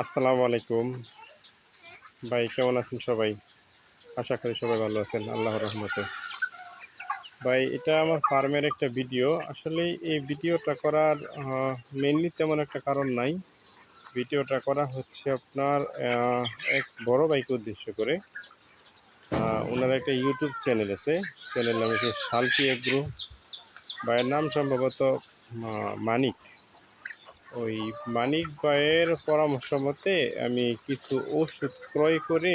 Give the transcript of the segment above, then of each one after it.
আসসালামু আলাইকুম। ভাই, কেমন আছেন সবাই? আশা করি সবাই ভালো আছেন, আল্লাহর রহমতে। ভাই, এটা আমার ফার্মের একটা ভিডিও। আসলে এই ভিডিওটা করার মেনলি তেমন একটা কারণ নাই। ভিডিওটা করা হচ্ছে আপনার এক বড় ভাইকে উদ্দেশ্য করে। ওনার একটা ইউটিউব চ্যানেল আছে। চ্যানেল নাম হচ্ছে শালকি এগ্রো। ভাইয়ের নাম সম্ভবত মানিক। ওই মানিক ভাইয়ের পরামর্শ মতে আমি কিছু ওষুধ ক্রয় করে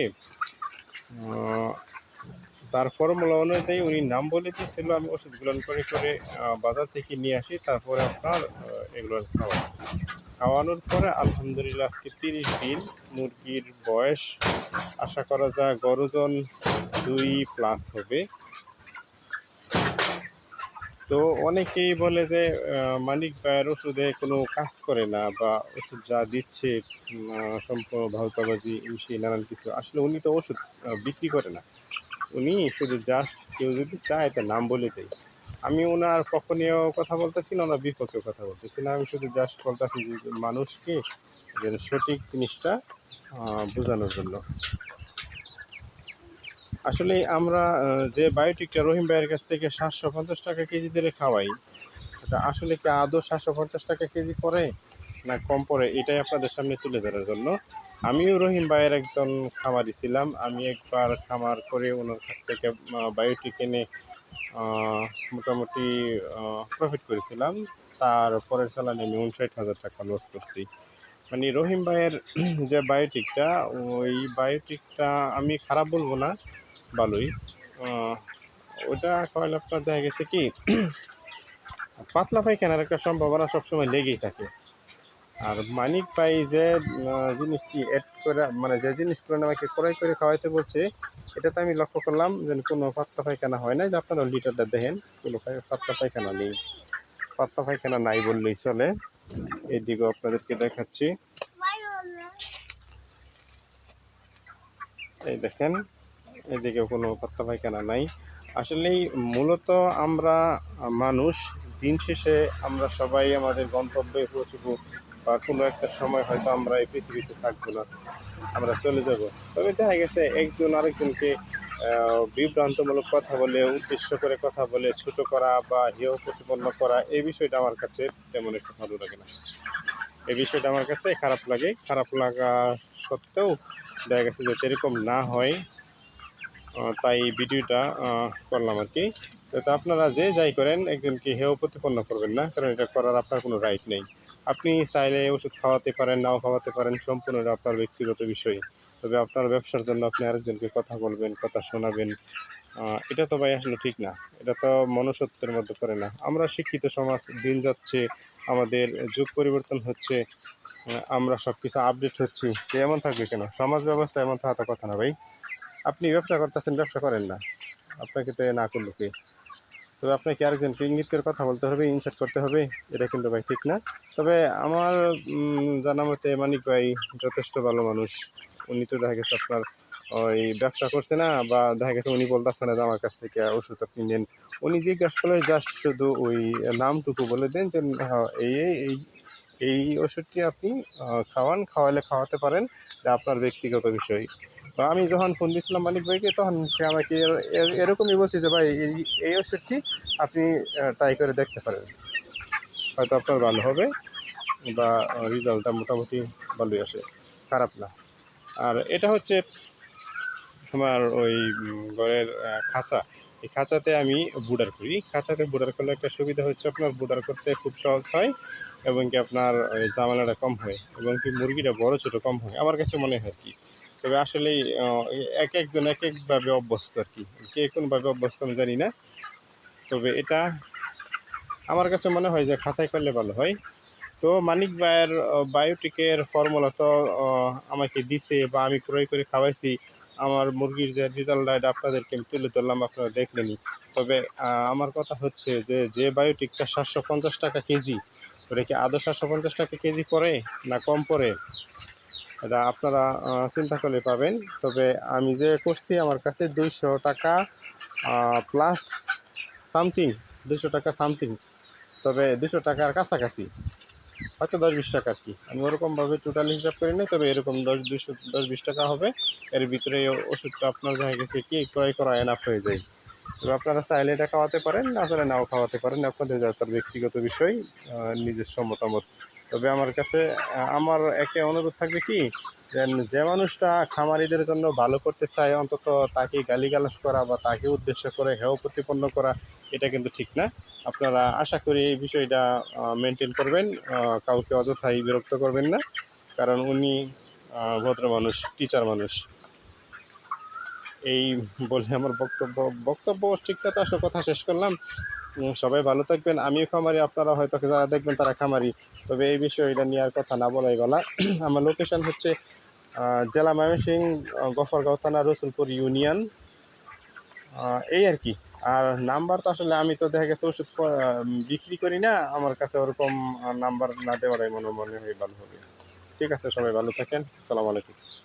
তার ফর্মুলা অনুযায়ী উনি নাম বলে দিয়েছিল, আমি ওষুধগুলো করে করে বাজার থেকে নিয়ে আসি, তারপরে আপনার এগুলো খাওয়া। খাওয়ানোর পরে আলহামদুলিল্লাহ আজকে তিরিশ দিন, মুরগির বয়স, আশা করা যায় গরুজন দুই প্লাস হবে। তো অনেকেই বলে যে মানিক ভাইয়ের ওষুধে কোনো কাজ করে না বা ওষুধ যা দিচ্ছে সম্পূর্ণ ভাউতাবাজি ইসি নানান কিছু, আসলে উনি তো ওষুধ বিক্রি করে না। উনি শুধু জাস্ট কেউ যদি চায় তার নাম বলে দেয়। আমি ওনার পক্ষনীয় কথা বলতেছি না, ওনার বিপক্ষেও কথা বলতেছি না। আমি শুধু জাস্ট বলতেছি যে, মানুষকে যেন সঠিক জিনিসটা বোঝানোর জন্য। আসলে আমরা যে বায়োটিকটা রহিম ভাইয়ের কাছ থেকে সাতশো পঞ্চাশ টাকা কেজি ধরে খাওয়াই এটা আসলে কি আদৌ সাতশো পঞ্চাশ টাকা কেজি পড়ে না কম পড়ে এটাই আপনাদের সামনে তুলে ধরার জন্য। আমিও রহিম ভাইয়ের একজন খামারি ছিলাম, আমি একবার খামার করে ওনার কাছ থেকে বায়োটিক এনে মোটামুটি প্রফিট করেছিলাম। তারপরে চালানে আমি উনষাট হাজার টাকা লস করছি। মানে রহিম ভাইয়ের যে বায়োটিকটা, ওই বায়োটিকটা আমি খারাপ বলব না আহ, ওটা আপনার দেখা গেছে কি পাতলা পায়খানার একটা সম্ভাবনা সবসময় লেগেই থাকে। আর মানিক পাই যে জিনিসটি অ্যাড করে মানে যে জিনিসগুলো আমাকে ক্রয় করে খাওয়াইতে বলছে এটাতে আমি লক্ষ্য করলাম যে কোনো পাতলা পায়খানা হয় না যে আপনারা লিটারটা দেখেন কোনো পাতলা পায়খানা নেই। পাতলা পায়খানা নাই বললেই চলে। এইদিকেও আপনাদেরকে দেখাচ্ছি। এই দেখেন এদিকেও কোনো পাতলা পায়খানা নাই। আসলেই মূলত আমরা মানুষ, দিন শেষে আমরা সবাই আমাদের গন্তব্যে পৌঁছবো বা কোনো একটা সময় হয়তো আমরা এই পৃথিবীতে থাকব না, আমরা চলে যাব। তবে দেখা গেছে একজন আরেকজনকে বিভ্রান্তমূলক কথা বলে, উদ্দেশ্য করে কথা বলে, ছোট করা বা হেয় প্রতিপন্ন করা, এই বিষয়টা আমার কাছে তেমন একটা ভালো লাগে না। এই বিষয়টা আমার কাছে খারাপ লাগে। খারাপ লাগা সত্ত্বেও দেখা গেছে যে এরকম না হয়। তাই ভিডিওটা করলাম আর কি। তো আপনারা যে যাই করেন, একজনকে হেয় প্রতিপন্ন করবেন না, কারণ এটা করার আপনার কোনো রাইট নেই। আপনি চাইলে ওষুধ খাওয়াতে পারেন, নাও খাওয়াতে পারেন সম্পূর্ণ আপনার ব্যক্তিগত বিষয়। তবে আপনার ব্যবসার জন্য আপনি আরেকজনকে কথা বলবেন, কথা শোনাবেন। এটা তো ভাই আসলে ঠিক না। এটা তো মনুষ্যত্বের মধ্যে করে না। আমরা শিক্ষিত সমাজ, দিন যাচ্ছে, আমাদের যুগ পরিবর্তন হচ্ছে আমরা সব কিছু আপডেট হচ্ছি এমন থাকবে কেন? সমাজ ব্যবস্থা এমন থাকা কথা না ভাই। আপনি ব্যবসা করতেছেন, ব্যবসা করেন না। আপনাকে তো না করল কি? তবে আপনাকে আরেকজনকে ইঙ্গিত করে কথা বলতে হবে ইনসার্ট করতে হবে, এটা কিন্তু ভাই ঠিক না। তবে আমার জানা মতে মানিক ভাই যথেষ্ট ভালো মানুষ। উনি তো দেখা গেছে আপনার ওই ব্যবসা করছে না, বা দেখা গেছে উনি বলতেছে না যে আমার কাছ থেকে ওষুধ আপনি নেন। উনি জিজ্ঞাসা করলে, জাস্ট শুধু ওই নামটুকু বলে দেন যে এই এই এই ওষুধটি আপনি খাওয়ান, খাওয়ালে খাওয়াতে পারেন আপনার ব্যক্তিগত বিষয়। তো আমি যখন ফোন দিয়েছিলাম মালিক ভাইকে, তখন সে আমাকে এর- এর- এরকমই বলছে যে, ভাই, এই ওষুধটি আপনি ট্রাই করে দেখতে পারেন। হয়তো আপনার ভালো হবে বা রেজাল্টটা মোটামুটি ভালোই আসে, খারাপ না। আর এটা হচ্ছে আমার ওই ঘরের খাঁচা। এই খাঁচাতে আমি বুডার করি। খাঁচাতে বুডার করলে একটা সুবিধা হচ্ছে আপনার বুডার করতে খুব সহজ হয় এবং কি আপনার ঝামেলাটা কম হয় এবং কি মুরগিটা বড় ছোটো কম হয়। আমার কাছে মনে হয় কি। তবে আসলেই আহ, এক একজন এক একভাবে অভ্যস্ত আর কি। কে কোনভাবে অভ্যস্ত আমি জানি না। তবে এটা আমার কাছে মনে হয় যে খাঁচাই করলে ভালো হয়। তো মানিক ভাইয়ের বায়োটিকের ফর্মুলা তো আমাকে দিছে বা আমি ক্রয় করে খাওয়াইছি। আমার মুরগির যে রেজাল্ট এটা আপনাদেরকে আমি তুলে ধরলাম আপনারা দেখলেনই। তবে আমার কথা হচ্ছে যে যে বায়োটিকটা সাতশো পঞ্চাশ টাকা কেজি ওটা কি আদৌ সাতশো পঞ্চাশ টাকা কেজি পরে না কম পড়ে? এটা আপনারা চিন্তা করলে পাবেন। তবে আমি যে করছি, আমার কাছে দুইশো টাকা প্লাস সামথিং দুশো টাকা সামথিং তবে দুশো টাকার কাছাকাছি, হয়তো দশ বিশ টাকা কি। আমি ওরকমভাবে টোটাল হিসাব করি নাই, তবে এরকম দশ দুশো দশ বিশ টাকা হবে। এর ভিতরে ওষুধটা আপনার দেখা গেছে কি, ক্রয় করা এনাফ হয়ে যায়। তবে আপনারা চাইলে এটা খাওয়াতে পারেন, না চাইলে নাও খাওয়াতে পারেন। আপনাদের যা তার ব্যক্তিগত বিষয় নিজস্ব মতামত। তবে আমার কাছে, আমার একে অনুরোধ থাকবে কি, যে মানুষটা খামারিদের জন্য ভালো করতে চায়, অন্তত তাকে গালিগালাজ করা বা তাকে উদ্দেশ্য করে হেয় প্রতিপন্ন করা, এটা কিন্তু ঠিক না। আপনারা আশা করি এই বিষয়টা মেনটেন করবেন কাউকে অযথাই বিরক্ত করবেন না, কারণ উনি ভদ্র মানুষ টিচার মানুষ। এই বলে আমার বক্তব্য বক্তব্য ঠিকঠাক তো আসলে কথা শেষ করলাম। সবাই ভালো থাকবেন। আমিও খামারি, আপনারা হয়তো যারা দেখবেন তারা খামারি। তবে এই বিষয়ে এটা নেওয়ার কথা না বলাই বলা আমার লোকেশন হচ্ছে জেলা ময়মনসিং গফরগাঁও থানা রসুলপুর ইউনিয়ন। এই আর কি। আর নাম্বার তো আসলে আমি তো দেখা গেছে ওষুধ বিক্রি করি না। আমার কাছে ওরকম নাম্বার না দেওয়াটাই মনে মনে হয় ভালো হবে। ঠিক আছে, সবাই ভালো থাকেন। আসসালামু আলাইকুম।